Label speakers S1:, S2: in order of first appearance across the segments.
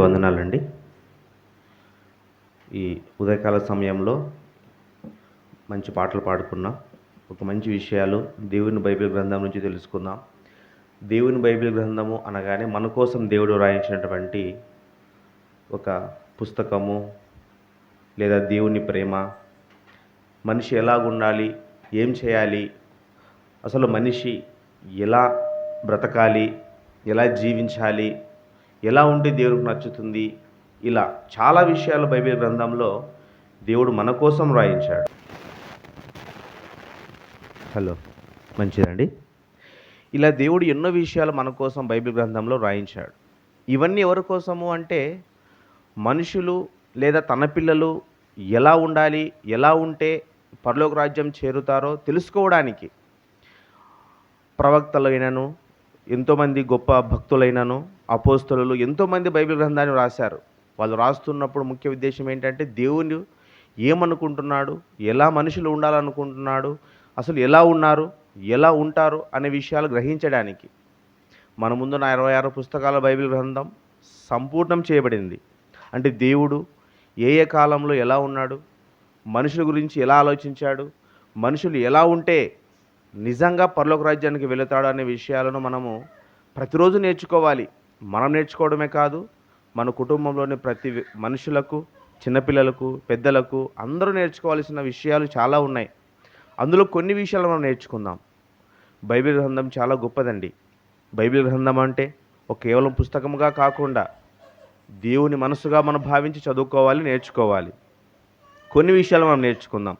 S1: వందనాలండి. ఈ ఉదయకాల సమయంలో మంచి పాటలు పాడుకున్నాం. ఒక మంచి విషయాలు దేవుని బైబిల్ గ్రంథం నుంచి తెలుసుకుందాం. దేవుని బైబిల్ గ్రంథము అనగానే మన కోసం దేవుడు రాయించినటువంటి ఒక పుస్తకము లేదా దేవుని ప్రేమ. మనిషి ఎలాగుండాలి ఏం చేయాలి? అసలు మనిషి ఎలా బ్రతకాలి? ఎలా జీవించాలి? ఎలా ఉంటే దేవుడికి నచ్చుతుంది? ఇలా చాలా విషయాలు బైబిల్ గ్రంథంలో దేవుడు మన కోసం రాయించాడు. హలో మంచిదండి? ఇలా దేవుడు ఎన్నో విషయాలు మన కోసం బైబిల్ గ్రంథంలో రాయించాడు. ఇవన్నీ ఎవరి కోసము అంటే మనుషులు లేదా తన పిల్లలు ఎలా ఉండాలి ఎలా ఉంటే పరలోక రాజ్యం చేరుతారో తెలుసుకోవడానికి ప్రవక్తలైనను ఎంతోమంది గొప్ప భక్తులైనను అపోస్తులు ఎంతోమంది బైబిల్ గ్రంథాన్ని రాశారు. వాళ్ళు రాస్తున్నప్పుడు ముఖ్య ఉద్దేశం ఏంటంటే దేవుని ఏమనుకుంటున్నాడు? ఎలా మనుషులు ఉండాలనుకుంటున్నాడు? అసలు ఎలా ఉన్నారు? ఎలా ఉంటారు? అనే విషయాలు గ్రహించడానికి మన ముందున్న ఇరవై ఆరు పుస్తకాల బైబిల్ గ్రంథం సంపూర్ణం చేయబడింది. అంటే దేవుడు ఏ ఏ కాలంలో ఎలా ఉన్నాడు? మనుషుల గురించి ఎలా ఆలోచించాడు? మనుషులు ఎలా ఉంటే నిజంగా పరలోక రాజ్యానికి వెళుతాడు అనే విషయాలను మనము ప్రతిరోజు నేర్చుకోవాలి. మనం నేర్చుకోవడమే కాదు మన కుటుంబంలోని ప్రతి మనుషులకు చిన్నపిల్లలకు పెద్దలకు అందరూ నేర్చుకోవాల్సిన విషయాలు చాలా ఉన్నాయి. అందులో కొన్ని విషయాలు మనం నేర్చుకుందాం. బైబిల్ గ్రంథం చాలా గొప్పదండి. బైబిల్ గ్రంథం అంటే ఒక కేవలం పుస్తకముగా కాకుండా దేవుని మనసుగా మనం భావించి చదువుకోవాలి నేర్చుకోవాలి. కొన్ని విషయాలు మనం నేర్చుకుందాం.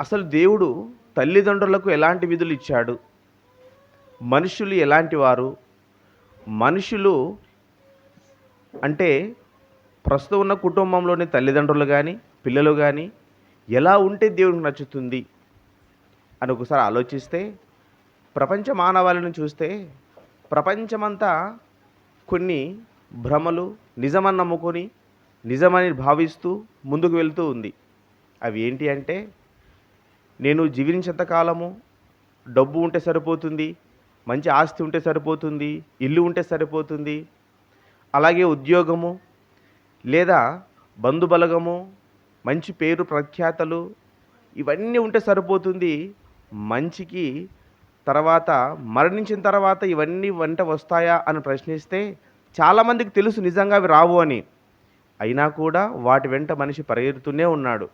S1: అసలు దేవుడు తల్లిదండ్రులకు ఎలాంటి విధులు ఇచ్చాడు? మనుషులు ఎలాంటి వారు? మనుషులు అంటే ప్రస్తుతం ఉన్న కుటుంబంలోని తల్లిదండ్రులు కానీ పిల్లలు కానీ ఎలా ఉంటే దేవుడికి నచ్చుతుంది అని ఒకసారి ఆలోచిస్తే ప్రపంచ మానవాళిని చూస్తే ప్రపంచమంతా కొన్ని భ్రమలు నిజమని నమ్ముకొని నిజమని భావిస్తూ ముందుకు వెళ్తూ ఉంది. అవి ఏంటి అంటే నేను జీవించేంత కాలము డబ్బు ఉంటే సరిపోతుంది మంచి ఆస్తి ఉంటే సరిపోతుంది ఇల్లు ఉంటే సరిపోతుంది అలాగే ఉద్యోగము లేదా బంధుబలగము మంచి పేరు ప్రఖ్యాతలు ఇవన్నీ ఉంటే సరిపోతుంది. మంచికి తర్వాత మరణించిన తర్వాత ఇవన్నీ వెంట వస్తాయా అని ప్రశ్నిస్తే చాలామందికి తెలుసు నిజంగా అవి రావు అని. అయినా కూడా వాటి వెంట మనిషి పరిగెడుతూనే ఉన్నాడు.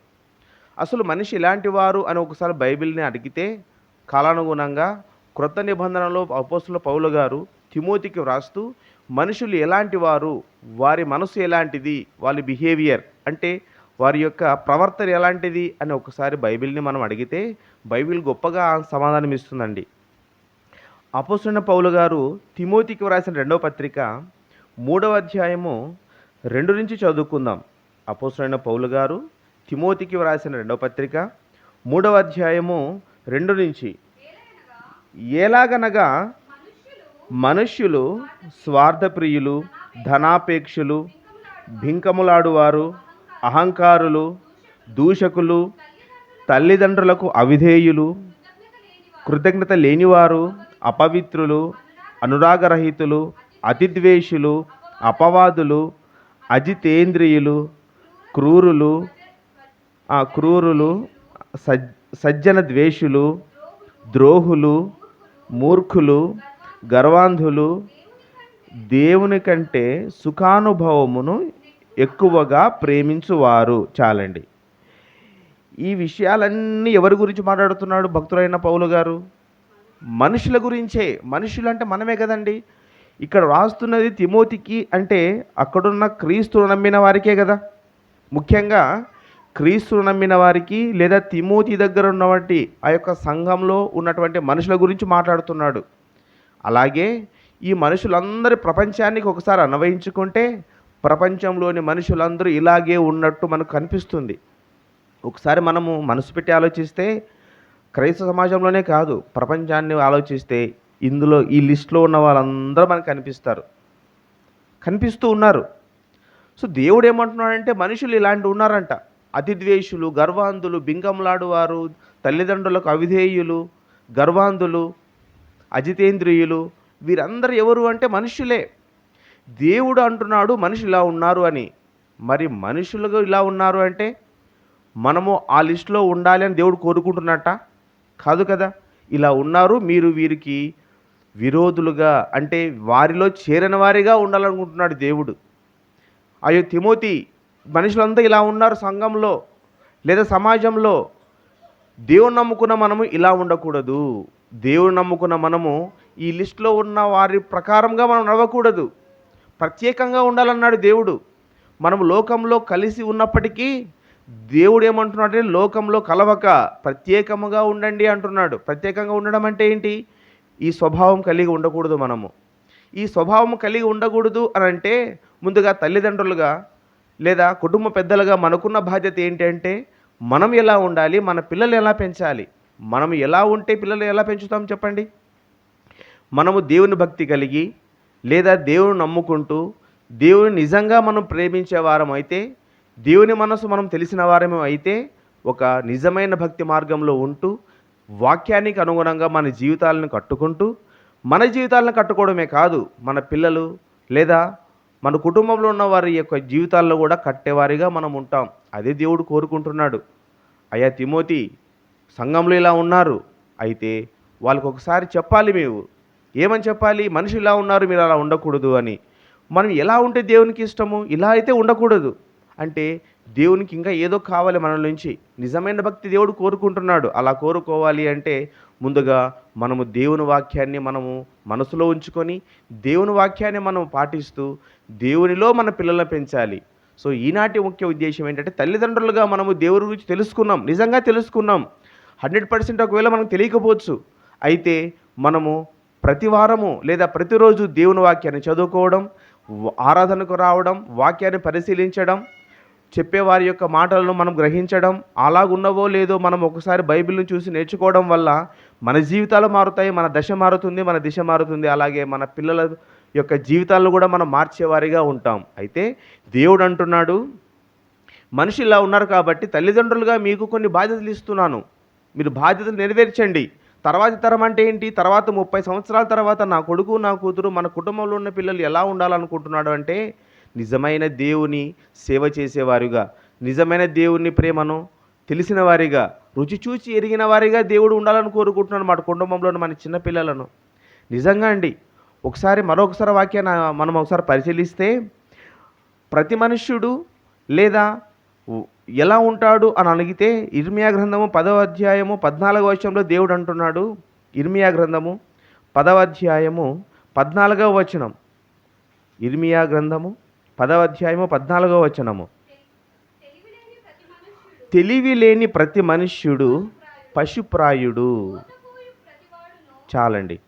S1: అసలు మనిషి ఇలాంటి వారు అని ఒకసారి బైబిల్ని అడిగితే కాలానుగుణంగా క్రొత్త నిబంధనలో అపోసుల పౌలు గారు తిమోతికి వ్రాస్తూ మనుషులు ఎలాంటి వారు? వారి మనసు ఎలాంటిది? వాళ్ళ బిహేవియర్ అంటే వారి యొక్క ప్రవర్తన ఎలాంటిది? అని ఒకసారి బైబిల్ని మనం అడిగితే బైబిల్ గొప్పగా సమాధానం ఇస్తుందండి. అపోస్తున్న పౌలు గారు తిమోతికి వ్రాసిన రెండవ పత్రిక మూడవ అధ్యాయము రెండు నుంచి చదువుకుందాం. అపోస్తున్న పౌలు గారు తిమోతికి వ్రాసిన రెండవ పత్రిక మూడవ అధ్యాయము రెండు నుంచి. ఎలాగనగా మనుష్యులు స్వార్థప్రియులు ధనాపేక్షులు భింకములాడువారు అహంకారులు దూషకులు తల్లిదండ్రులకు అవిధేయులు కృతజ్ఞత లేనివారు అపవిత్రులు అనురాగరహితులు అతిద్వేషులు అపవాదులు అజితేంద్రియులు క్రూరులు ఆ క్రూరులు సజ్ సజ్జన ద్వేషులు ద్రోహులు మూర్ఖులు గర్వాంధులు దేవుని కంటే సుఖానుభవమును ఎక్కువగా ప్రేమించువారు. చాలండి. ఈ విషయాలన్నీ ఎవరి గురించి మాట్లాడుతున్నాడు భక్తులైన పౌలు గారు? మనుషుల గురించే. మనుషులు అంటే మనమే కదండి. ఇక్కడ రాస్తున్నది తిమోతికి అంటే అక్కడున్న క్రీస్తును నమ్మిన వారికే కదా. ముఖ్యంగా క్రీస్తును నమ్మిన వారికి లేదా తిమోతి దగ్గర ఉన్నటువంటి ఆ యొక్క సంఘంలో ఉన్నటువంటి మనుషుల గురించి మాట్లాడుతున్నాడు. అలాగే ఈ మనుషులందరి ప్రపంచానికి ఒకసారి అన్వయించుకుంటే ప్రపంచంలోని మనుషులందరూ ఇలాగే ఉన్నట్టు మనకు కనిపిస్తుంది. ఒకసారి మనము మనసు పెట్టి ఆలోచిస్తే క్రైస్తవ సమాజంలోనే కాదు ప్రపంచాన్ని ఆలోచిస్తే ఇందులో ఈ లిస్ట్లో ఉన్న వాళ్ళందరూ మనకు కనిపిస్తారు. కనిపిస్తూ ఉన్నారు. సో దేవుడు ఏమంటున్నాడంటే మనుషులు ఇలాంటి ఉన్నారంట. అతిద్వేషులు గర్వాంధులు బింగంలాడువారు తల్లిదండ్రులకు అవిధేయులు గర్వాంధులు అజితేంద్రియులు వీరందరూ ఎవరు అంటే మనుషులే. దేవుడు అంటున్నాడు మనుషులు ఇలా ఉన్నారు అని. మరి మనుషులు ఇలా ఉన్నారు అంటే మనము ఆ లిస్టులో ఉండాలి అని దేవుడు కోరుకుంటున్నట్ట? కాదు కదా. ఇలా ఉన్నారు మీరు వీరికి విరోధులుగా అంటే వారిలో చేరిన వారిగా ఉండాలనుకుంటున్నాడు దేవుడు. అయ్యో తిమోతి మనుషులంతా ఇలా ఉన్నారు సంఘంలో లేదా సమాజంలో. దేవుని నమ్ముకున్న మనము ఇలా ఉండకూడదు. దేవుని నమ్ముకున్న మనము ఈ లిస్టులో ఉన్న వారి ప్రకారంగా మనం నడవకూడదు. ప్రత్యేకంగా ఉండాలన్నాడు దేవుడు. మనం లోకంలో కలిసి ఉన్నప్పటికీ దేవుడు ఏమంటున్నాడంటే లోకంలో కలవక ప్రత్యేకముగా ఉండండి అంటున్నాడు. ప్రత్యేకంగా ఉండడం అంటే ఏంటి? ఈ స్వభావం కలిగి ఉండకూడదు మనము. ఈ స్వభావం కలిగి ఉండకూడదు అని అంటే ముందుగా తల్లిదండ్రులుగా లేదా కుటుంబ పెద్దలుగా మనకున్న బాధ్యత ఏంటంటే మనం ఎలా ఉండాలి మన పిల్లలు ఎలా పెంచాలి మనం ఎలా ఉంటే పిల్లలు ఎలా పెంచుతాం చెప్పండి? మనము దేవుని భక్తి కలిగి లేదా దేవుని నమ్ముకుంటూ దేవుని నిజంగా మనం ప్రేమించే వారం అయితే దేవుని మనసు మనం తెలిసిన వారమే అయితే ఒక నిజమైన భక్తి మార్గంలో ఉంటూ వాక్యానికి అనుగుణంగా మన జీవితాలను కట్టుకుంటూ మన జీవితాలను కట్టుకోవడమే కాదు మన పిల్లలు లేదా మన కుటుంబంలో ఉన్న వారి యొక్క జీవితాల్లో కూడా కట్టేవారిగా మనం ఉంటాం. అదే దేవుడు కోరుకుంటున్నాడు. అయ్యా తిమోతి సంఘంలో ఇలా ఉన్నారు. అయితే వాళ్ళకు ఒకసారి చెప్పాలి మేము. ఏమని చెప్పాలి? మనిషి ఇలా ఉన్నారు మీరు అలా ఉండకూడదు అని. మనం ఎలా ఉంటే దేవునికి ఇష్టము? ఇలా అయితే ఉండకూడదు. అంటే దేవునికి ఇంకా ఏదో కావాలి మన నుంచి నిజమైన భక్తి దేవుడు కోరుకుంటున్నాడు. అలా కోరుకోవాలి అంటే ముందుగా మనము దేవుని వాక్యాన్ని మనము మనసులో ఉంచుకొని దేవుని వాక్యాన్ని మనం పాటిస్తూ దేవునిలో మన పిల్లలను పెంచాలి. సో ఈనాటి ముఖ్య ఉద్దేశం ఏంటంటే తల్లిదండ్రులుగా మనము దేవుడి గురించి తెలుసుకున్నాం. నిజంగా తెలుసుకున్నాం. హండ్రెడ్ పర్సెంట్ ఒకవేళ మనకు తెలియకపోవచ్చు. అయితే మనము ప్రతి వారము లేదా ప్రతిరోజు దేవుని వాక్యాన్ని చదువుకోవడం ఆరాధనకు రావడం వాక్యాన్ని పరిశీలించడం చెప్పేవారి యొక్క మాటలను మనం గ్రహించడం అలాగున్నవో లేదో మనం ఒకసారి బైబిల్ని చూసి నేర్చుకోవడం వల్ల మన జీవితాలు మారుతాయి మన దశ మారుతుంది మన దిశ మారుతుంది అలాగే మన పిల్లల యొక్క జీవితాలను కూడా మనం మార్చేవారిగా ఉంటాం. అయితే దేవుడు అంటున్నాడు మనిషి ఇలా ఉన్నారు కాబట్టి తల్లిదండ్రులుగా మీకు కొన్ని బాధ్యతలు ఇస్తున్నాను. మీరు బాధ్యతలు నెరవేర్చండి. తర్వాతి తరం అంటే ఏంటి? తర్వాత ముప్పై సంవత్సరాల తర్వాత నా కొడుకు నా కూతురు మన కుటుంబంలో ఉన్న పిల్లలు ఎలా ఉండాలనుకుంటున్నాడు అంటే నిజమైన దేవుని సేవ చేసేవారుగా. నిజమైన దేవుని ప్రేమను తెలిసిన వారిగా రుచి చూచి ఎరిగిన వారిగా దేవుడు ఉండాలని కోరుకుంటున్నాను మన కుటుంబంలోని మన చిన్నపిల్లలను నిజంగా అండి ఒకసారి మరొకసారి వాక్యాన్ని మనం ఒకసారి పరిశీలిస్తే ప్రతి మనుష్యుడు లేదా ఎలా ఉంటాడు అని అడిగితే ఇర్మియా గ్రంథము పదవ అధ్యాయము పద్నాలుగవ వచనంలో దేవుడు అంటున్నాడు. ఇర్మియా గ్రంథము పదవ అధ్యాయము పద్నాలుగవ వచనం. ఇర్మియా గ్రంథము పదవ అధ్యాయము పద్నాలుగవ వచనము. తెలివి లేని ప్రతి మనుష్యుడు పశుప్రాయుడు. చాలండి.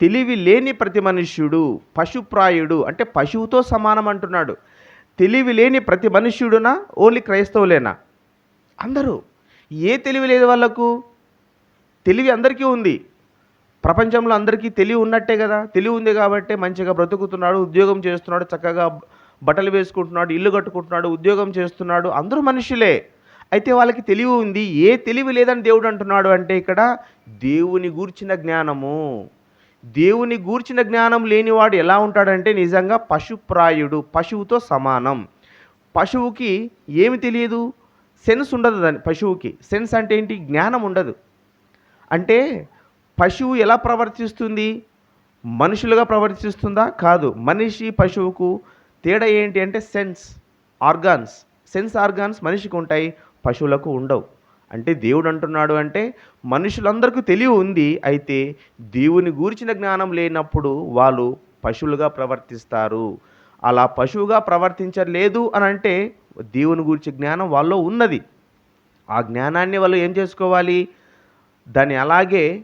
S1: తెలివి లేని ప్రతి మనుష్యుడు పశుప్రాయుడు అంటే పశువుతో సమానం అంటున్నాడు. తెలివి లేని ప్రతి మనుష్యుడునా? ఓన్లీ క్రైస్తవులేనా? అందరూ. ఏ తెలివి లేదు వాళ్ళకు? తెలివి అందరికీ ఉంది. ప్రపంచంలో అందరికీ తెలివి ఉన్నట్టే కదా. తెలివి ఉంది కాబట్టి మంచిగా బ్రతుకుతున్నాడు ఉద్యోగం చేస్తున్నాడు చక్కగా బట్టలు వేసుకుంటున్నాడు ఇల్లు కట్టుకుంటున్నాడు ఉద్యోగం చేస్తున్నాడు అందరూ మనుషులే. అయితే వాళ్ళకి తెలివి ఉంది. ఏ తెలివి లేదని దేవుడు అంటున్నాడు అంటే ఇక్కడ దేవుని గూర్చిన జ్ఞానము. దేవుని గూర్చిన జ్ఞానం లేనివాడు ఎలా ఉంటాడంటే నిజంగా పశుప్రాయుడు పశువుతో సమానం. పశువుకి ఏమి తెలియదు? సెన్స్ ఉండదు దాని పశువుకి. సెన్స్ అంటే ఏంటి? జ్ఞానం ఉండదు. అంటే పశువు ఎలా ప్రవర్తిస్తుంది? మనుషులుగా ప్రవర్తిస్తుందా? కాదు. మనిషి పశువుకు తేడా ఏంటి అంటే సెన్స్ ఆర్గాన్స్. సెన్స్ ఆర్గాన్స్ మనిషికి ఉంటాయి పశువులకు ఉండవు. అంటే దేవుడు అంటున్నాడు అంటే మనుషులందరికీ తెలివి ఉంది అయితే దేవుని గూర్చిన జ్ఞానం లేనప్పుడు వాళ్ళు పశువులుగా ప్రవర్తిస్తారు. అలా పశువుగా ప్రవర్తించలేదు అని అంటే దేవుని గురించి జ్ఞానం వాళ్ళలో ఉన్నది. ఆ జ్ఞానాన్ని వాళ్ళు ఏం చేసుకోవాలి? దాన్ని అలాగే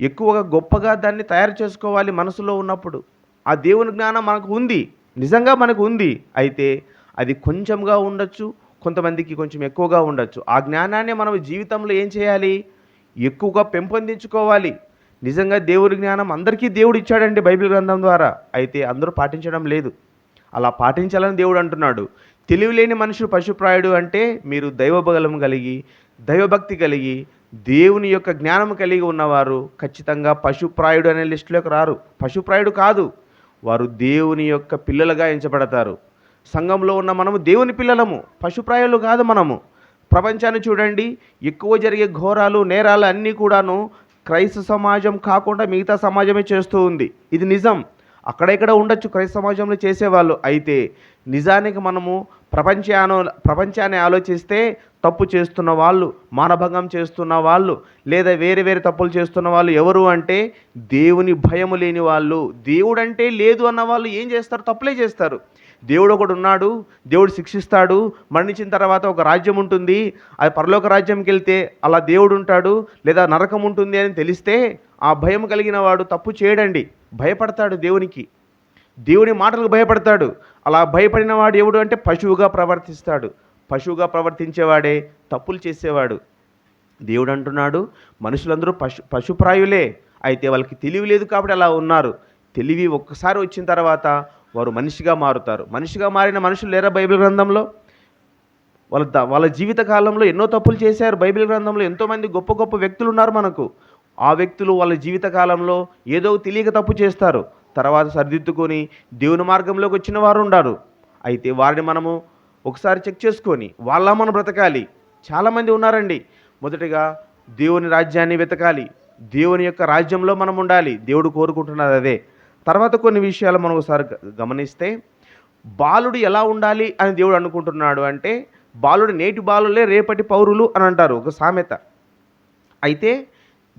S1: ఎక్కువగా గొప్పగా దాన్ని తయారు చేసుకోవాలి మనసులో ఉన్నప్పుడు. ఆ దేవుని జ్ఞానం మనకు ఉంది. నిజంగా మనకు ఉంది. అయితే అది కొంచెంగా ఉండొచ్చు కొంతమందికి కొంచెం ఎక్కువగా ఉండొచ్చు. ఆ జ్ఞానాన్ని మనం జీవితంలో ఏం చేయాలి? ఎక్కువగా పెంపొందించుకోవాలి. నిజంగా దేవుడి జ్ఞానం అందరికీ దేవుడు ఇచ్చాడండి బైబిల్ గ్రంథం ద్వారా. అయితే అందరూ పాటించడం లేదు. అలా పాటించాలని దేవుడు అంటున్నాడు. తెలివిలేని మనుషుడు పశుప్రాయుడు అంటే మీరు దైవబలం కలిగి దైవభక్తి కలిగి దేవుని యొక్క జ్ఞానం కలిగి ఉన్నవారు ఖచ్చితంగా పశుప్రాయుడు అనే లిస్టులోకి రారు. పశుప్రాయుడు కాదు. వారు దేవుని యొక్క పిల్లలుగా ఎంచబడతారు. సంఘంలో ఉన్న మనము దేవుని పిల్లలము పశుప్రాయాలు కాదు మనము. ప్రపంచాన్ని చూడండి ఎక్కువ జరిగే ఘోరాలు నేరాలు అన్నీ కూడాను క్రైస్త సమాజం కాకుండా మిగతా సమాజమే చేస్తూ ఉంది. ఇది నిజం. అక్కడెక్కడ ఉండొచ్చు క్రైస్త సమాజంలో చేసేవాళ్ళు? అయితే నిజానికి మనము ప్రపంచాను ప్రపంచాన్ని ఆలోచిస్తే తప్పు చేస్తున్న వాళ్ళు మానభంగం చేస్తున్న వాళ్ళు లేదా వేరే వేరే తప్పులు చేస్తున్న వాళ్ళు ఎవరు అంటే దేవుని భయము లేని వాళ్ళు. దేవుడు అంటే లేదు అన్న వాళ్ళు ఏం చేస్తారు? తప్పులే చేస్తారు. దేవుడు ఒకడు ఉన్నాడు దేవుడు శిక్షిస్తాడు మరణించిన తర్వాత ఒక రాజ్యం ఉంటుంది అది పరలోక రాజ్యంకి వెళ్తే అలా దేవుడు ఉంటాడు లేదా నరకం ఉంటుంది అని తెలిస్తే ఆ భయం కలిగిన వాడు తప్పు చేయడండి. భయపడతాడు దేవునికి. దేవుని మాటలకు భయపడతాడు. అలా భయపడిన వాడు ఎవడు అంటే పశువుగా ప్రవర్తిస్తాడు. పశువుగా ప్రవర్తించేవాడే తప్పులు చేసేవాడు. దేవుడు అంటున్నాడు మనుషులందరూ పశు పశుప్రాయులే అయితే వాళ్ళకి తెలివి లేదు కాబట్టి అలా ఉన్నారు. తెలివి ఒక్కసారి వచ్చిన తర్వాత వారు మనిషిగా మారుతారు. మనిషిగా మారిన మనుషులు లేరా బైబిల్ గ్రంథంలో? వాళ్ళ వాళ్ళ జీవిత కాలంలో ఎన్నో తప్పులు చేశారు. బైబిల్ గ్రంథంలో ఎంతోమంది గొప్ప గొప్ప వ్యక్తులు ఉన్నారు మనకు. ఆ వ్యక్తులు వాళ్ళ జీవిత కాలంలో ఏదో తెలియక తప్పు చేస్తారు. తర్వాత సరిదిద్దుకొని దేవుని మార్గంలోకి వచ్చిన వారు ఉన్నారు అయితే వారిని మనము ఒకసారి చెక్ చేసుకొని వాళ్ళ మనం బ్రతకాలి. చాలామంది ఉన్నారండి. మొదటిగా దేవుని రాజ్యాన్ని వెతకాలి. దేవుని యొక్క రాజ్యంలో మనం ఉండాలి. దేవుడు కోరుకుంటున్నది అదే. తర్వాత కొన్ని విషయాలు మనం ఒకసారి గమనిస్తే బాలుడు ఎలా ఉండాలి అని దేవుడు అనుకుంటున్నాడు అంటే బాలుడు నేటి బాలులే రేపటి పౌరులు అని అంటారు ఒక సామెత. అయితే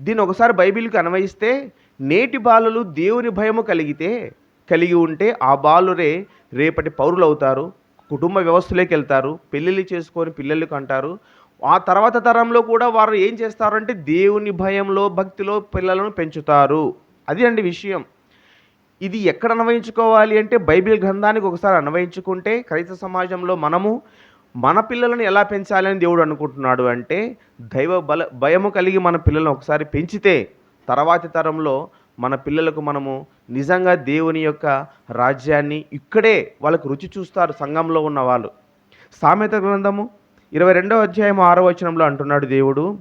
S1: దీన్ని ఒకసారి బైబిల్కి అన్వయిస్తే నేటి బాలులు దేవుని భయము కలిగితే కలిగి ఉంటే ఆ బాలురే రేపటి పౌరులు అవుతారు. కుటుంబ వ్యవస్థలోకి వెళ్తారు పెళ్ళిళ్ళు చేసుకొని పిల్లలకు అంటారు. ఆ తర్వాత తరంలో కూడా వారు ఏం చేస్తారంటే దేవుని భయంలో భక్తిలో పిల్లలను పెంచుతారు. అది అండి విషయం. ఇది ఎక్కడ అన్వయించుకోవాలి అంటే బైబిల్ గ్రంథానికి ఒకసారి అన్వయించుకుంటే క్రైస్తవ సమాజంలో మనము మన పిల్లలను ఎలా పెంచాలని దేవుడు అనుకుంటున్నాడు అంటే దైవ బల భయము కలిగి మన పిల్లలను ఒకసారి పెంచితే తర్వాతి తరంలో మన పిల్లలకు మనము నిజంగా దేవుని యొక్క రాజ్యాన్ని ఇక్కడే వాళ్ళకు రుచి చూస్తారు సంఘంలో ఉన్న వాళ్ళు. సామెత గ్రంథము ఇరవై రెండవ అధ్యాయం ఆరో వచనంలో అంటున్నాడు దేవుడు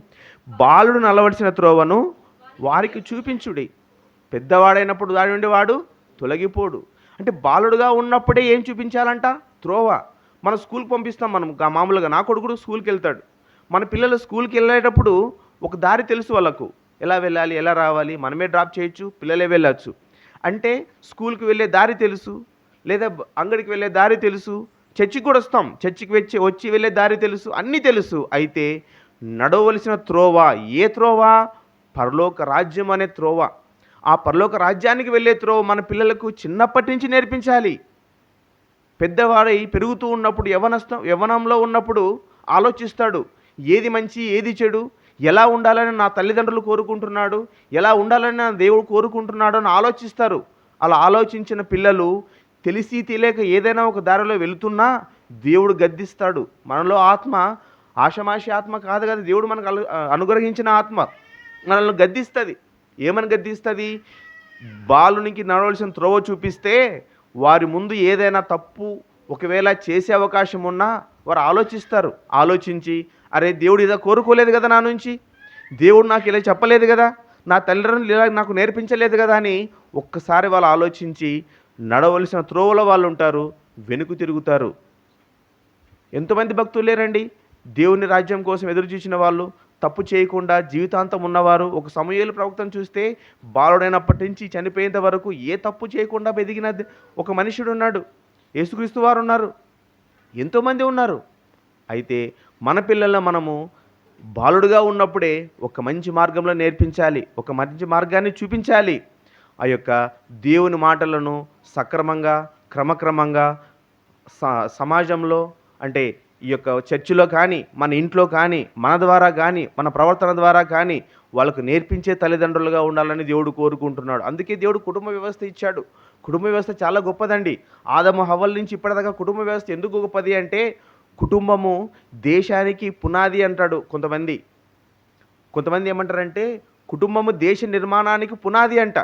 S1: బాలుడు నలవలసిన త్రోవను వారికి చూపించుడి. పెద్దవాడైనప్పుడు దాని నుండి వాడు తొలగిపోడు. అంటే బాలుడుగా ఉన్నప్పుడే ఏం చూపించాలంట? త్రోవ. మన స్కూల్కి పంపిస్తాం మనం. మామూలుగా నా కొడుకుడు స్కూల్కి వెళ్తాడు. మన పిల్లలు స్కూల్కి వెళ్ళేటప్పుడు ఒక దారి తెలుసు వాళ్ళకు. ఎలా వెళ్ళాలి ఎలా రావాలి మనమే డ్రాప్ చేయొచ్చు పిల్లలే వెళ్ళచ్చు. అంటే స్కూల్కి వెళ్ళే దారి తెలుసు లేదా అంగడికి వెళ్ళే దారి తెలుసు చర్చికి కూడా వస్తాం. చర్చికి వచ్చి వచ్చి వెళ్ళే దారి తెలుసు అన్నీ తెలుసు. అయితే నడవలసిన త్రోవ ఏ త్రోవ? పరలోక రాజ్యం అనే త్రోవ. ఆ పరలోక రాజ్యానికి వెళ్ళే త్రోవ మన పిల్లలకు చిన్నప్పటి నుంచి నేర్పించాలి. పెద్దవాడై పెరుగుతూ ఉన్నప్పుడు యవనస్థం యవనంలో ఉన్నప్పుడు ఆలోచిస్తాడు. ఏది మంచి ఏది చెడు ఎలా ఉండాలని నా తల్లిదండ్రులు కోరుకుంటున్నాడు? ఎలా ఉండాలని నా దేవుడు కోరుకుంటున్నాడు అని ఆలోచిస్తారు. అలా ఆలోచించిన పిల్లలు తెలిసి తెలియక ఏదైనా ఒక దారిలో వెళుతున్నా దేవుడు గద్దిస్తాడు. మనలో ఆత్మ ఆషమాషి ఆత్మ కాదు కదా దేవుడు మనకు అనుగ్రహించిన ఆత్మ. మనల్ని గద్దిస్తుంది. ఏమని గద్దిస్తుంది? బాలునికి నడవలసిన త్రోవ చూపిస్తే వారి ముందు ఏదైనా తప్పు ఒకవేళ చేసే అవకాశం ఉన్నా వారు ఆలోచిస్తారు. ఆలోచించి అరే దేవుడు ఇలా కోరుకోలేదు కదా నా నుంచి? దేవుడు నాకు ఇలా చెప్పలేదు కదా? నా తల్లిదండ్రులు ఇలా నాకు నేర్పించలేదు కదా అని ఒక్కసారి వాళ్ళు ఆలోచించి నడవలసిన త్రోవలో వాళ్ళు ఉంటారు వెనుక తిరుగుతారు. ఎంతమంది భక్తులు లేరండి. దేవుని రాజ్యం కోసం ఎదురు చూసిన వాళ్ళు తప్పు చేయకుండా జీవితాంతం ఉన్నవారు. ఒక సమయాలు ప్రవక్తను చూస్తే బాలుడైనప్పటి నుంచి చనిపోయేంత వరకు ఏ తప్పు చేయకుండా ఎదిగిన ఒక మనుషుడు ఉన్నాడు. యేసుక్రీస్తు వారు ఉన్నారు. ఎంతోమంది ఉన్నారు. అయితే మన పిల్లల మనము బాలుడుగా ఉన్నప్పుడే ఒక మంచి మార్గంలో నేర్పించాలి ఒక మంచి మార్గాన్ని చూపించాలి. ఆ యొక్క దేవుని మాటలను సక్రమంగా క్రమక్రమంగా స- సమాజంలో అంటే ఈ యొక్క చర్చిలో కానీ మన ఇంట్లో కానీ మన ద్వారా కానీ మన ప్రవర్తన ద్వారా కానీ వాళ్ళకు నేర్పించే తల్లిదండ్రులుగా ఉండాలని దేవుడు కోరుకుంటున్నాడు. అందుకే దేవుడు కుటుంబ వ్యవస్థ ఇచ్చాడు. కుటుంబ వ్యవస్థ చాలా గొప్పదండి. ఆదము హవల్ నుంచి ఇప్పటిదాకా కుటుంబ వ్యవస్థ ఎందుకు గొప్పది అంటే కుటుంబము దేశానికి పునాది అంటాడు కొంతమంది. కొంతమంది ఏమంటారంటే కుటుంబము దేశ నిర్మాణానికి పునాది అంట.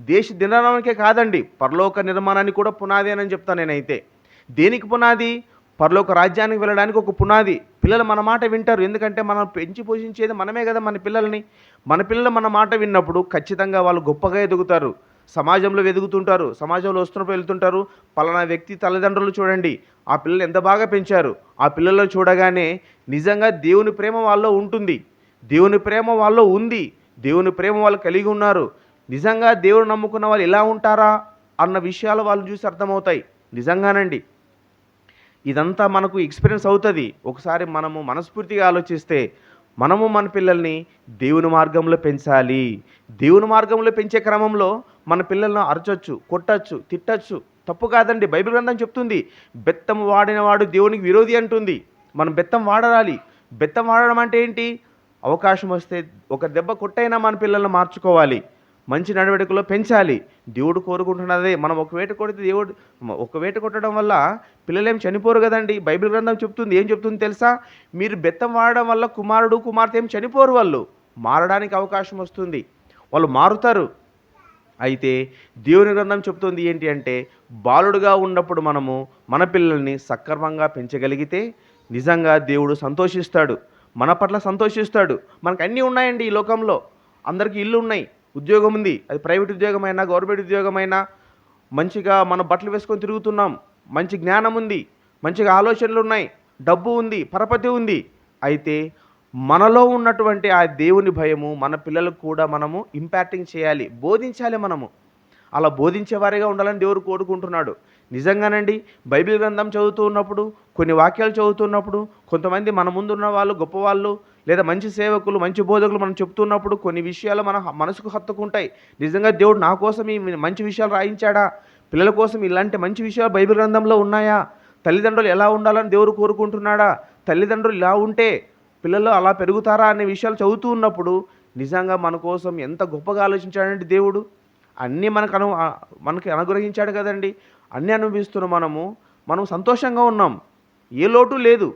S1: దేశ నిర్మాణానికే కాదండి పరలోక నిర్మాణానికి కూడా పునాది అని చెప్తాను నేనైతే. దేనికి పునాది? పరలోక రాజ్యానికి వెళ్ళడానికి ఒక పునాది. పిల్లలు మన మాట వింటారు ఎందుకంటే మనం పెంచి పోషించేది మనమే కదా మన పిల్లల్ని. మన పిల్లలు మన మాట విన్నప్పుడు ఖచ్చితంగా వాళ్ళు గొప్పగా ఎదుగుతారు. సమాజంలో వెదుగుతుంటారు సమాజంలో వస్తున్నప్పుడు వెళ్తుంటారు. పలానా వ్యక్తి తల్లిదండ్రులు చూడండి ఆ పిల్లలు ఎంత బాగా పెంచారు. ఆ పిల్లలను చూడగానే నిజంగా దేవుని ప్రేమ వాళ్ళలో ఉంటుంది. దేవుని ప్రేమ వాళ్ళలో ఉంది. దేవుని ప్రేమ వాళ్ళు కలిగి ఉన్నారు. నిజంగా దేవుడు నమ్ముకున్న వాళ్ళు ఎలా ఉంటారా అన్న విషయాలు వాళ్ళు చూసి అర్థమవుతాయి. నిజంగానండి. ఇదంతా మనకు ఎక్స్పీరియన్స్ అవుతుంది. ఒకసారి మనము మనస్ఫూర్తిగా ఆలోచిస్తే మనము మన పిల్లల్ని దేవుని మార్గంలో పెంచాలి. దేవుని మార్గంలో పెంచే క్రమంలో మన పిల్లలను అరచొచ్చు కొట్టచ్చు తిట్టచ్చు. తప్పు కాదండి. బైబిల్ గ్రంథం చెప్తుంది బెత్తం వాడినవాడు దేవునికి విరోధి అంటుంది. మనం బెత్తం వాడాలి బెత్తం వాడడం అంటే ఏంటి? అవకాశం వస్తే ఒక దెబ్బ కొట్టైనా మన పిల్లల్ని మార్చుకోవాలి. మంచి నడవడికలో పెంచాలి. దేవుడు కోరుకుంటున్నదే. మనం ఒక వేట కొడితే దేవుడు ఒక వేట కొట్టడం వల్ల పిల్లలేం చనిపోరు కదండి. బైబిల్ గ్రంథం చెప్తుంది. ఏం చెప్తుంది తెలుసా? మీరు బెత్తం వాడడం వల్ల కుమారుడు కుమార్తె ఏం చనిపోరు వాళ్ళు. మారడానికి అవకాశం వస్తుంది. వాళ్ళు మారుతారు. అయితే దేవుని గ్రంథం చెప్తుంది ఏంటి అంటే బాలుడుగా ఉన్నప్పుడు మనము మన పిల్లల్ని సక్రమంగా పెంచగలిగితే నిజంగా దేవుడు సంతోషిస్తాడు. మన పట్ల సంతోషిస్తాడు. మనకు అన్నీ ఉన్నాయండి ఈ లోకంలో. అందరికీ ఇల్లు ఉన్నాయి. ఉద్యోగం ఉంది. అది ప్రైవేట్ ఉద్యోగమైనా గవర్నమెంట్ ఉద్యోగమైనా మంచిగా మన బట్టలు వేసుకొని తిరుగుతున్నాం. మంచి జ్ఞానం ఉంది. మంచిగా ఆలోచనలు ఉన్నాయి. డబ్బు ఉంది. పరపతి ఉంది. అయితే మనలో ఉన్నటువంటి ఆ దేవుని భయము మన పిల్లలకు కూడా మనము ఇంపాక్టింగ్ చేయాలి బోధించాలి మనము. అలా బోధించేవారిగా ఉండాలని దేవుడు కోరుకుంటున్నాడు. నిజంగానండి బైబిల్ గ్రంథం చదువుతూ ఉన్నప్పుడు కొన్ని వాక్యాలు చదువుతున్నప్పుడు కొంతమంది మన ముందున్న వాళ్ళు గొప్పవాళ్ళు లేదా మంచి సేవకులు మంచి బోధకులు మనం చెప్తున్నప్పుడు కొన్ని విషయాలు మన మనసుకు హత్తుకుంటాయి. నిజంగా దేవుడు నా కోసం ఈ మంచి విషయాలు రాయించాడా? పిల్లల కోసం ఇలాంటి మంచి విషయాలు బైబిల్ గ్రంథంలో ఉన్నాయా? తల్లిదండ్రులు ఎలా ఉండాలని దేవుడు కోరుకుంటున్నాడా? తల్లిదండ్రులు ఇలా ఉంటే పిల్లలు అలా పెరుగుతారా అనే విషయాలు చదువుతూ ఉన్నప్పుడు నిజంగా మన కోసం ఎంత గొప్పగా ఆలోచించాడంటే దేవుడు? అన్నీ మనకు అను మనకి అనుగ్రహించాడు కదండి. అన్నీ అనుభవిస్తున్న మనము మనం సంతోషంగా ఉన్నాం. ఏ లోటు లేదు.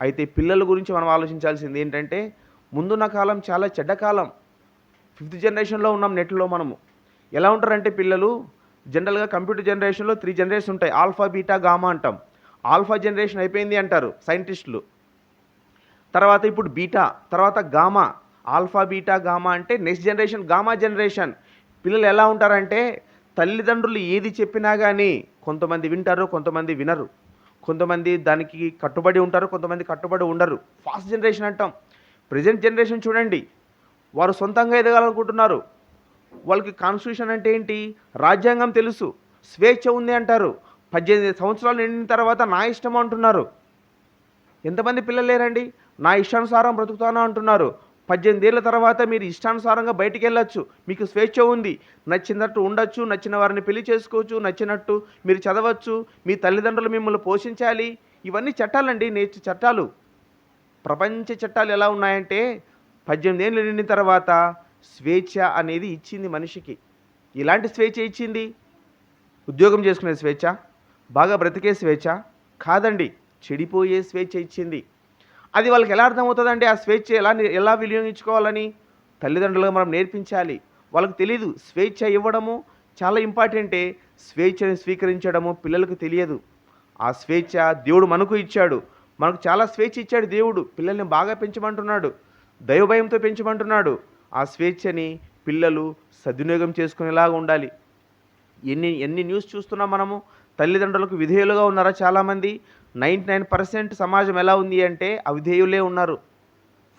S1: అయితే పిల్లల గురించి మనం ఆలోచించాల్సింది ఏంటంటే ముందున్న కాలం చాలా చెడ్డ కాలం. ఫిఫ్త్ జనరేషన్లో ఉన్నాం నెట్లో మనము. ఎలా ఉంటారంటే పిల్లలు? జనరల్గా కంప్యూటర్ జనరేషన్లో త్రీ జనరేషన్ ఉంటాయి. ఆల్ఫా బీటా గామా అంటాం. ఆల్ఫా జనరేషన్ అయిపోయింది అంటారు సైంటిస్టులు. తర్వాత ఇప్పుడు బీటా తర్వాత గామా. ఆల్ఫా బీటా గామా అంటే నెక్స్ట్ జనరేషన్ గామా జనరేషన్. పిల్లలు ఎలా ఉంటారంటే తల్లిదండ్రులు ఏది చెప్పినా కానీ కొంతమంది వింటారు కొంతమంది వినరు. కొంతమంది దానికి కట్టుబడి ఉంటారు కొంతమంది కట్టుబడి ఉండరు. ఫాస్ట్ జనరేషన్ అంటాం. ప్రజెంట్ జనరేషన్ చూడండి. వారు సొంతంగా ఎదగాలనుకుంటున్నారు. వాళ్ళకి కాన్స్టిట్యూషన్ అంటే ఏంటి? రాజ్యాంగం తెలుసు. స్వేచ్ఛ ఉంది అంటారు. పద్దెనిమిది సంవత్సరాలు నిండిన తర్వాత నా ఇష్టం అంటున్నారు. ఎంతమంది పిల్లలు లేరండి? నా ఇష్టానుసారం బ్రతుకుతాను అంటున్నారు. పద్దెనిమిది ఏళ్ళ తర్వాత మీరు ఇష్టానుసారంగా బయటికి వెళ్ళొచ్చు. మీకు స్వేచ్ఛ ఉంది. నచ్చినట్టు ఉండొచ్చు నచ్చిన వారిని పెళ్ళి చేసుకోవచ్చు నచ్చినట్టు మీరు చదవచ్చు మీ తల్లిదండ్రులు మిమ్మల్ని పోషించాలి. ఇవన్నీ చట్టాలండి నేర్చు చట్టాలు. ప్రపంచ చట్టాలు ఎలా ఉన్నాయంటే పద్దెనిమిది ఏళ్ళు నిండిన తర్వాత స్వేచ్ఛ అనేది ఇచ్చింది మనిషికి. ఇలాంటి స్వేచ్ఛ ఇచ్చింది? ఉద్యోగం చేసుకునే స్వేచ్ఛ? బాగా బ్రతికే స్వేచ్ఛ? కాదండి. చెడిపోయే స్వేచ్ఛ ఇచ్చింది. అది వాళ్ళకి ఎలా అర్థమవుతుందండి ఆ స్వేచ్ఛ ఎలా ఎలా వినియోగించుకోవాలని తల్లిదండ్రులుగా మనం నేర్పించాలి. వాళ్ళకి తెలియదు స్వేచ్ఛ ఇవ్వడము చాలా ఇంపార్టెంటే. స్వేచ్ఛని స్వీకరించడము పిల్లలకు తెలియదు. ఆ స్వేచ్ఛ దేవుడు మనకు ఇచ్చాడు. మనకు చాలా స్వేచ్ఛ ఇచ్చాడు దేవుడు. పిల్లల్ని బాగా పెంచమంటున్నాడు. దైవభయంతో పెంచమంటున్నాడు. ఆ స్వేచ్ఛని పిల్లలు సద్వినియోగం చేసుకునేలాగా ఉండాలి. ఎన్ని ఎన్ని న్యూస్ చూస్తున్నాం మనము? తల్లిదండ్రులకు విధేయులుగా ఉన్నారా చాలామంది? నైంటీ నైన్ పర్సెంట్ సమాజం ఎలా ఉంది అంటే అవిధేయులే ఉన్నారు.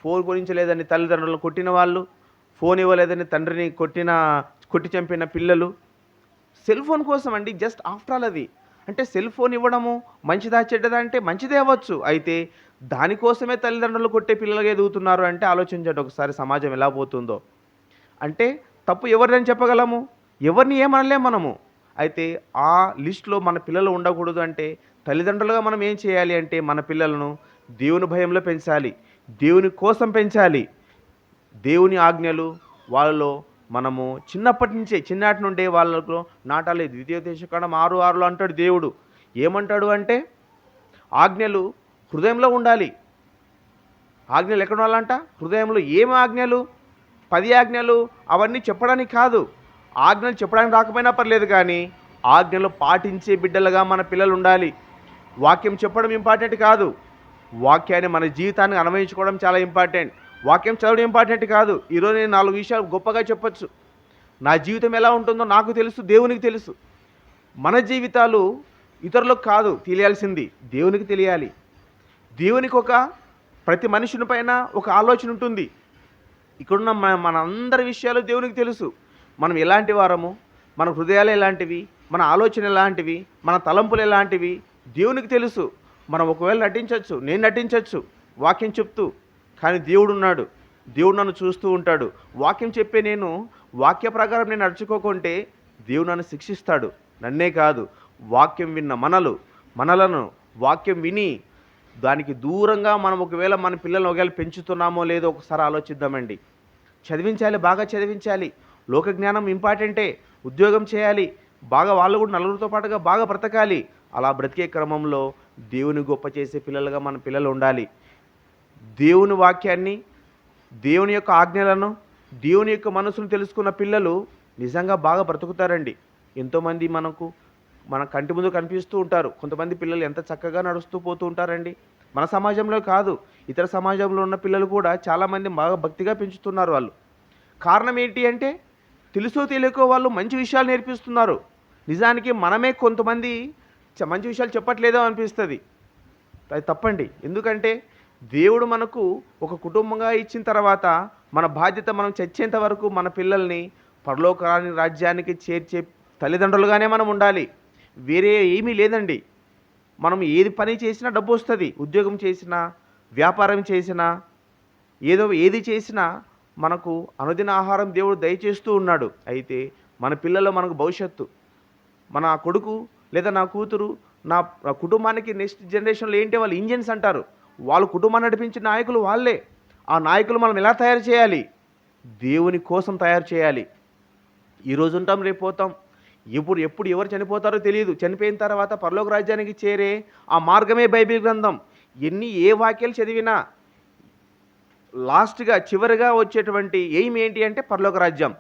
S1: ఫోన్ గురించలేదని తల్లిదండ్రులు కొట్టిన వాళ్ళు ఫోన్ ఇవ్వలేదని తండ్రిని కొట్టిన కొట్టి చంపిన పిల్లలు. సెల్ ఫోన్ కోసం అండి జస్ట్ ఆఫ్టర్ ఆల్ అది. అంటే సెల్ ఫోన్ ఇవ్వడము మంచిదా చెడ్డదా అంటే మంచిదే అవ్వచ్చు. అయితే దానికోసమే తల్లిదండ్రులు కొట్టే పిల్లలుగా ఎదుగుతున్నారు అంటే ఆలోచించండి ఒకసారి సమాజం ఎలా పోతుందో. అంటే తప్పు ఎవరిని చెప్పగలము? ఎవరిని ఏమనలేము మనము? అయితే ఆ లిస్ట్లో మన పిల్లలు ఉండకూడదు అంటే తల్లిదండ్రులుగా మనం ఏం చేయాలి అంటే మన పిల్లలను దేవుని భయంలో పెంచాలి దేవుని కోసం పెంచాలి. దేవుని ఆజ్ఞలు వాళ్ళలో మనము చిన్నప్పటి నుంచే చిన్నటి నుండే వాళ్ళకు నాటాలి ద్వితీయ దేశకాండం ఆరు ఆరులో అంటాడు దేవుడు. ఏమంటాడు అంటే ఆజ్ఞలు హృదయంలో ఉండాలి. ఆజ్ఞలు ఎక్కడ ఉండాలంట? హృదయంలో ఏమి ఆజ్ఞలు? పది ఆజ్ఞలు అవన్నీ చెప్పడానికి కాదు. ఆజ్ఞలు చెప్పడానికి రాకపోయినా పర్లేదు కానీ ఆజ్ఞలు పాటించే బిడ్డలుగా మన పిల్లలు ఉండాలి. వాక్యం చెప్పడం ఇంపార్టెంట్ కాదు. వాక్యాన్ని మన జీవితాన్ని అన్వయించుకోవడం చాలా ఇంపార్టెంట్. వాక్యం చదవడం ఇంపార్టెంట్ కాదు. ఈరోజు నేను నాలుగు విషయాలు గొప్పగా చెప్పొచ్చు. నా జీవితం ఎలా ఉంటుందో నాకు తెలుసు దేవునికి తెలుసు. మన జీవితాలు ఇతరులకు కాదు తెలియాల్సింది దేవునికి తెలియాలి. దేవునికి ఒక ప్రతి మనుషుని పైన ఒక ఆలోచన ఉంటుంది. ఇక్కడున్న మన మన అందరి విషయాలు దేవునికి తెలుసు. మనం ఎలాంటి వారము? మన హృదయాలు ఎలాంటివి? మన ఆలోచన ఎలాంటివి? మన తలంపులు ఎలాంటివి? దేవునికి తెలుసు. మనం ఒకవేళ నటించవచ్చు నేను నటించవచ్చు వాక్యం చెప్తూ కానీ దేవుడు ఉన్నాడు దేవుడు నన్ను చూస్తూ ఉంటాడు. వాక్యం చెప్పే నేను వాక్య ప్రకారం నేను నడుచుకోకుంటే దేవుడు నన్ను శిక్షిస్తాడు. నన్నే కాదు. వాక్యం విన్న మనలు మనలను వాక్యం విని దానికి దూరంగా మనం ఒకవేళ మన పిల్లలను ఒకవేళ పెంచుతున్నామో లేదో ఒకసారి ఆలోచిద్దామండి. చదివించాలి బాగా చదివించాలి. లోక జ్ఞానం ఇంపార్టెంటే. ఉద్యోగం చేయాలి. బాగా వాళ్ళు కూడా నలుగురితో పాటుగా బాగా బ్రతకాలి. అలా బ్రతికే క్రమంలో దేవుని గొప్ప చేసే పిల్లలుగా మన పిల్లలు ఉండాలి. దేవుని వాక్యాన్ని దేవుని యొక్క ఆజ్ఞలను దేవుని యొక్క మనసును తెలుసుకున్న పిల్లలు నిజంగా బాగా బ్రతుకుతారండి. ఎంతోమంది మనకు మన కంటి ముందు కనిపిస్తూ ఉంటారు. కొంతమంది పిల్లలు ఎంత చక్కగా నడుస్తూ పోతూ ఉంటారండి. మన సమాజంలో కాదు. ఇతర సమాజంలో ఉన్న పిల్లలు కూడా చాలామంది బాగా భక్తిగా పెంచుతున్నారు వాళ్ళు. కారణం ఏంటి అంటే తెలుసో తెలియకో వాళ్ళు మంచి విషయాలు నేర్పిస్తున్నారు. నిజానికి మనమే కొంతమంది మంచి విషయాలు చెప్పట్లేదో అనిపిస్తుంది. అది తప్పండి. ఎందుకంటే దేవుడు మనకు ఒక కుటుంబంగా ఇచ్చిన తర్వాత మన బాధ్యత మనం చచ్చేంత వరకు మన పిల్లల్ని పరలోకరాని రాజ్యానికి చేర్చే తల్లిదండ్రులుగానే మనం ఉండాలి. వేరే ఏమీ లేదండి. మనం ఏది పని చేసినా డబ్బు వస్తుంది. ఉద్యోగం చేసినా వ్యాపారం చేసినా ఏదో ఏది చేసినా మనకు అనుదిన ఆహారం దేవుడు దయచేస్తూ ఉన్నాడు. అయితే మన పిల్లలు మనకు భవిష్యత్తు. మన కొడుకు లేదా నా కూతురు నా కుటుంబానికి నెక్స్ట్ జనరేషన్లో ఏంటి వాళ్ళు ఇంజన్స్ అంటారు. వాళ్ళు కుటుంబాన్ని నడిపించిన నాయకులు వాళ్ళే. ఆ నాయకులు మనం ఎలా తయారు చేయాలి? దేవుని కోసం తయారు చేయాలి. ఈరోజు ఉంటాం రేపు పోతాం. ఎప్పుడు ఎప్పుడు ఎవరు చనిపోతారో తెలియదు. చనిపోయిన తర్వాత పరలోక రాజ్యానికి చేరే ఆ మార్గమే బైబిల్ గ్రంథం. ఎన్ని ఏ వాక్యాలు చదివినా లాస్ట్గా చివరిగా వచ్చేటువంటి ఎయిమ్ ఏంటి అంటే పరలోక రాజ్యం.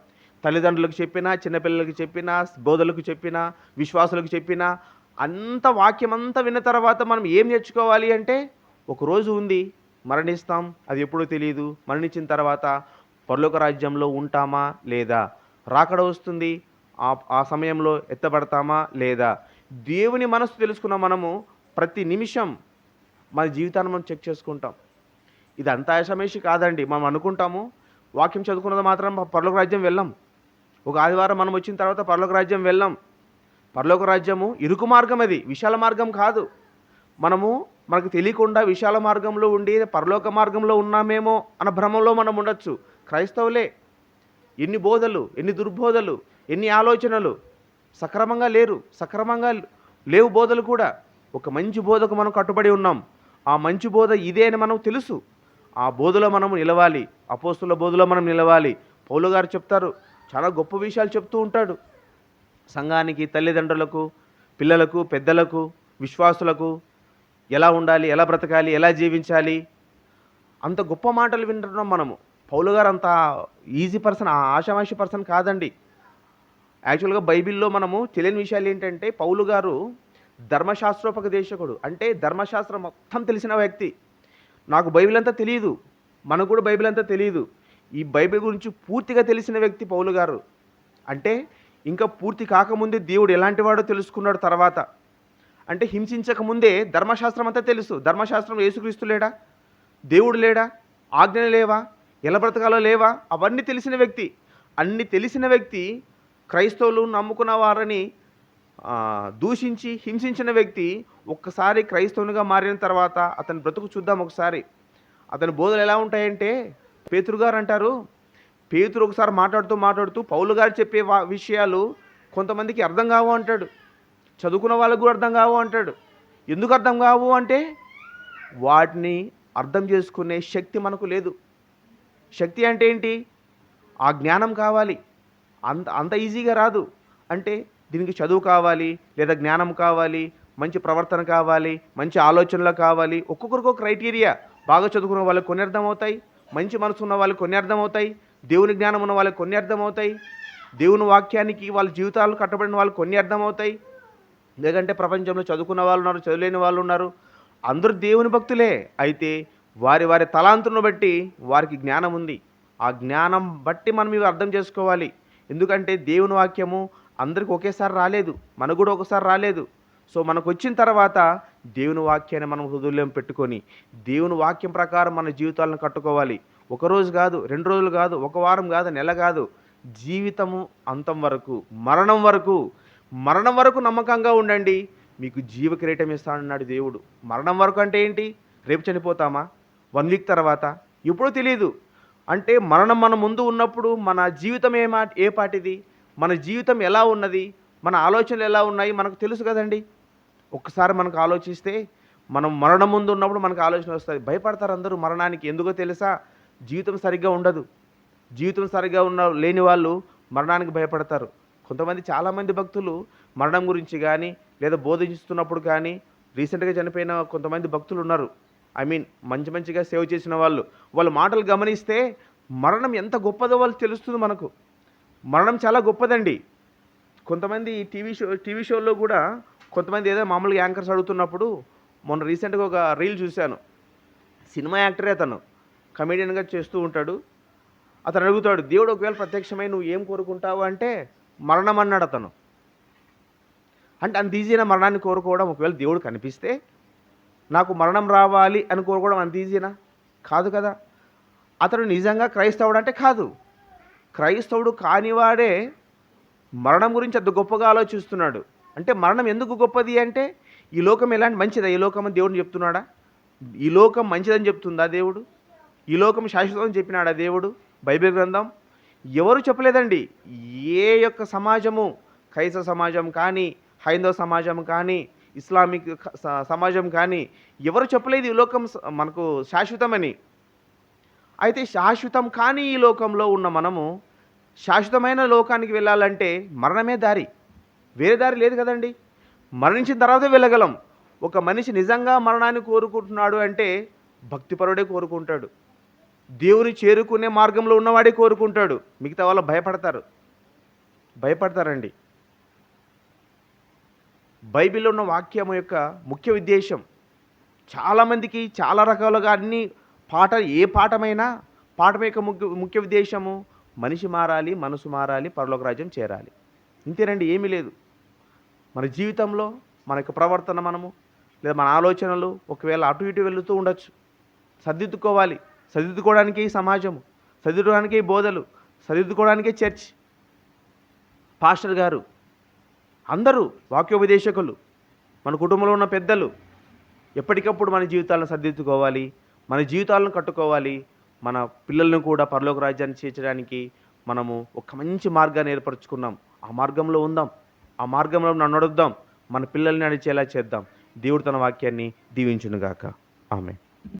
S1: తల్లిదండ్రులకు చెప్పినా చిన్నపిల్లలకు చెప్పినా బోధలకు చెప్పినా విశ్వాసులకు చెప్పినా అంత వాక్యం అంతా విన్న తర్వాత మనం ఏం నేర్చుకోవాలి అంటే ఒకరోజు ఉంది మరణిస్తాం అది ఎప్పుడో తెలియదు మరణించిన తర్వాత పరలోక రాజ్యంలో ఉంటామా లేదా? రాకడ వస్తుంది ఆ ఆ సమయంలో ఎత్తబడతామా లేదా? దేవుని మనసు తెలుసుకున్న మనము ప్రతి నిమిషం మన జీవితాన్ని మనం చెక్ చేసుకుంటాం. ఇది అంత ఆశమేషి కాదండి మనం అనుకుంటాము వాక్యం చదువుకున్నది మాత్రం పరలోక రాజ్యం వెళ్ళాం. ఒక ఆదివారం మనం వచ్చిన తర్వాత పరలోక రాజ్యం వెళ్ళాం. పరలోక రాజ్యము ఇరుకు మార్గం అది విశాల మార్గం కాదు. మనము మనకు తెలియకుండా విశాల మార్గంలో ఉండి పరలోక మార్గంలో ఉన్నామేమో అన్న భ్రమంలో మనం ఉండొచ్చు. క్రైస్తవులే ఎన్ని బోధలు ఎన్ని దుర్బోధలు ఎన్ని ఆలోచనలు సక్రమంగా లేరు సక్రమంగా లేవు బోధలు కూడా. ఒక మంచి బోధకు మనం కట్టుబడి ఉన్నాం. ఆ మంచి బోధ ఇదే అని మనం తెలుసు. ఆ బోధలో మనం నిలవాలి అపోస్తుల బోధలో మనం నిలవాలి. పౌలు గారు చెప్తారు చాలా గొప్ప విషయాలు చెప్తూ ఉంటాడు. సంఘానికి తల్లిదండ్రులకు పిల్లలకు పెద్దలకు విశ్వాసులకు ఎలా ఉండాలి ఎలా బ్రతకాలి ఎలా జీవించాలి అంత గొప్ప మాటలు వింటున్నాం మనము. పౌలు గారు అంత ఈజీ పర్సన్ ఆశామాషి పర్సన్ కాదండి. యాక్చువల్గా బైబిల్లో మనము తెలియని విషయాలు ఏంటంటే పౌలు గారు ధర్మశాస్త్రోపదేశకుడు. అంటే ధర్మశాస్త్రం మొత్తం తెలిసిన వ్యక్తి. నాకు బైబిల్ అంతా తెలియదు మనకు కూడా బైబిల్ అంతా తెలియదు ఈ బైబిల్ గురించి పూర్తిగా తెలిసిన వ్యక్తి పౌలు గారు. అంటే ఇంకా పూర్తి కాకముందే దేవుడు ఎలాంటి వాడో తెలుసుకున్నాడు తర్వాత. అంటే హింసించకముందే ధర్మశాస్త్రం అంతా తెలుసు. ధర్మశాస్త్రం యేసుక్రీస్తు లేడా? దేవుడు లేడా? ఆజ్ఞలు లేవా? ఎలా బ్రతకాలో లేవా? అవన్నీ తెలిసిన వ్యక్తి. అన్ని తెలిసిన వ్యక్తి క్రైస్తవులు నమ్ముకున్న వారని దూషించి హింసించిన వ్యక్తి ఒక్కసారి క్రైస్తవునిగా మారిన తర్వాత అతని బ్రతుకు చూద్దాం ఒకసారి. అతని బోధలు ఎలా ఉంటాయంటే పేతురు గారు అంటారు. పేతురు ఒకసారి మాట్లాడుతూ మాట్లాడుతూ పౌలు గారు చెప్పే విషయాలు కొంతమందికి అర్థం కావు అంటాడు. చదువుకున్న వాళ్ళకు కూడా అర్థం కావు అంటాడు. ఎందుకు అర్థం కావు అంటే వాటిని అర్థం చేసుకునే శక్తి మనకు లేదు. శక్తి అంటే ఏంటి? ఆ జ్ఞానం కావాలి. అంత అంత ఈజీగా రాదు. అంటే దీనికి చదువు కావాలి లేదా జ్ఞానం కావాలి మంచి ప్రవర్తన కావాలి మంచి ఆలోచనలు కావాలి. ఒక్కొక్కరికి ఒక క్రైటీరియా. బాగా చదువుకున్న వాళ్ళకి కొన్ని అర్థమవుతాయి. మంచి మనసు ఉన్న వాళ్ళకి కొన్ని అర్థమవుతాయి దేవుని జ్ఞానం ఉన్న వాళ్ళకి కొన్ని అర్థమవుతాయి దేవుని వాక్యానికి వాళ్ళ జీవితాలు కట్టబడిన వాళ్ళకి కొన్ని అర్థమవుతాయి. లేదంటే ప్రపంచంలో చదువుకున్న వాళ్ళు ఉన్నారు చదువులేని వాళ్ళు ఉన్నారు. అందరూ దేవుని భక్తులే. అయితే వారి వారి తలాంతులను బట్టి వారికి జ్ఞానం ఉంది. ఆ జ్ఞానం బట్టి మనం ఇవి అర్థం చేసుకోవాలి. ఎందుకంటే దేవుని వాక్యము అందరికి ఒకేసారి రాలేదు మనకు కూడా ఒకసారి రాలేదు. సో మనకు వచ్చిన తర్వాత దేవుని వాక్యాన్ని మనం హృదయం పెట్టుకొని దేవుని వాక్యం ప్రకారం మన జీవితాలను కట్టుకోవాలి. ఒకరోజు కాదు రెండు రోజులు కాదు ఒక వారం కాదు నెల కాదు. జీవితము అంతం వరకు మరణం వరకు మరణం వరకు నమ్మకంగా ఉండండి. మీకు జీవ కిరీటం ఇస్తానన్నాడు దేవుడు. మరణం వరకు అంటే ఏంటి? రేపు చనిపోతామా? వన్ వీక్ తర్వాత? ఎప్పుడూ తెలియదు అంటే మరణం మన ముందు ఉన్నప్పుడు మన జీవితం ఏ మా ఏ పాటిది? మన జీవితం ఎలా ఉన్నది? మన ఆలోచనలు ఎలా ఉన్నాయి? మనకు తెలుసు కదండి. ఒక్కసారి మనకు ఆలోచిస్తే మనం మరణం ముందు ఉన్నప్పుడు మనకు ఆలోచన వస్తుంది. భయపడతారు అందరూ మరణానికి. ఎందుకో తెలుసా? జీవితం సరిగ్గా ఉండదు. జీవితం సరిగ్గా ఉన్న లేని వాళ్ళు మరణానికి భయపడతారు. కొంతమంది చాలామంది భక్తులు మరణం గురించి కానీ లేదా బోధిస్తున్నప్పుడు కానీ రీసెంట్గా చనిపోయిన కొంతమంది భక్తులు ఉన్నారు. ఐ మీన్ మంచి మంచిగా సేవ్ చేసిన వాళ్ళు. వాళ్ళ మాటలు గమనిస్తే మరణం ఎంత గొప్పదో వాళ్ళు తెలుస్తుంది మనకు. మరణం చాలా గొప్పదండి. కొంతమంది టీవీ షో టీవీ షోల్లో కూడా కొంతమంది ఏదో మామూలుగా యాంకర్స్ అడుగుతున్నప్పుడు మొన్న రీసెంట్గా ఒక రీల్ చూశాను. సినిమా యాక్టరే అతను. కమెడియన్గా చేస్తూ ఉంటాడు. అతను అడుగుతాడు దేవుడు ఒకవేళ ప్రత్యక్షమై నువ్వు ఏం కోరుకుంటావు? అంటే మరణం అన్నాడు అతను. అంటే అంత ఈజీనా మరణాన్ని కోరుకోవడం ఒకవేళ దేవుడు కనిపిస్తే నాకు మరణం రావాలి అని కోరుకోవడం అంత ఈజీనా కాదు కదా. అతడు నిజంగా క్రైస్తవుడు అంటే కాదు. క్రైస్తవుడు కానివాడే మరణం గురించి అంత గొప్పగా ఆలోచిస్తున్నాడు. అంటే మరణం ఎందుకు గొప్పది అంటే ఈ లోకం ఎలాంటి మంచిదా? ఈ లోకం అని దేవుడు చెప్తున్నాడా? ఈ లోకం మంచిదని చెప్తుందా దేవుడు? ఈ లోకం శాశ్వతం అని చెప్పినాడా దేవుడు? బైబిల్ గ్రంథం? ఎవరు చెప్పలేదండి. ఏ యొక్క సమాజము క్రైస్తవ సమాజం కానీ హైందవ సమాజం కానీ ఇస్లామిక్ స- సమాజం కానీ ఎవరు చెప్పలేదు ఈ లోకం మనకు శాశ్వతమని. అయితే శాశ్వతం కానీ ఈ లోకంలో ఉన్న మనము శాశ్వతమైన లోకానికి వెళ్ళాలంటే మరణమే దారి. వేరే దారి లేదు కదండి. మరణించిన తర్వాతే వెళ్ళగలం. ఒక మనిషి నిజంగా మరణాన్ని కోరుకుంటున్నాడు అంటే భక్తిపరుడే కోరుకుంటాడు. దేవుని చేరుకునే మార్గంలో ఉన్నవాడే కోరుకుంటాడు. మిగతా వాళ్ళు భయపడతారు. భయపడతారండి. బైబిల్లో ఉన్న వాక్యం యొక్క ముఖ్య ఉద్దేశం చాలామందికి చాలా రకాలుగా అన్ని పాట ఏ పాఠమైనా పాఠం యొక్క ముఖ్య ముఖ్య ఉద్దేశము మనిషి మారాలి మనసు మారాలి పరలోక రాజ్యం చేరాలి. ఇంతేనండి ఏమీ లేదు. మన జీవితంలో మన యొక్క ప్రవర్తన మనము లేదా మన ఆలోచనలు ఒకవేళ అటు ఇటు వెళుతూ ఉండొచ్చు. సర్దిద్దుకోవాలి. సర్దిద్దుకోవడానికి సమాజము. సర్దిద్దుకోవడానికే బోధలు. సర్దిద్దుకోవడానికే చర్చ్. పాస్టర్ గారు అందరూ వాక్యోపదేశకులు మన కుటుంబంలో ఉన్న పెద్దలు ఎప్పటికప్పుడు మన జీవితాలను సర్దిద్దుకోవాలి. మన జీవితాలను కట్టుకోవాలి. మన పిల్లలను కూడా పరలోక రాజ్యాన్ని చేర్చడానికి మనము ఒక మంచి మార్గాన్ని ఏర్పరచుకున్నాం. ఆ మార్గంలో ఉందాం. ఆ మార్గంలో నన్ను నడుద్దాం మన పిల్లల్ని నడిచేలా చేద్దాం. దేవుడు తన వాక్యాన్ని దీవించునుగాక. ఆమె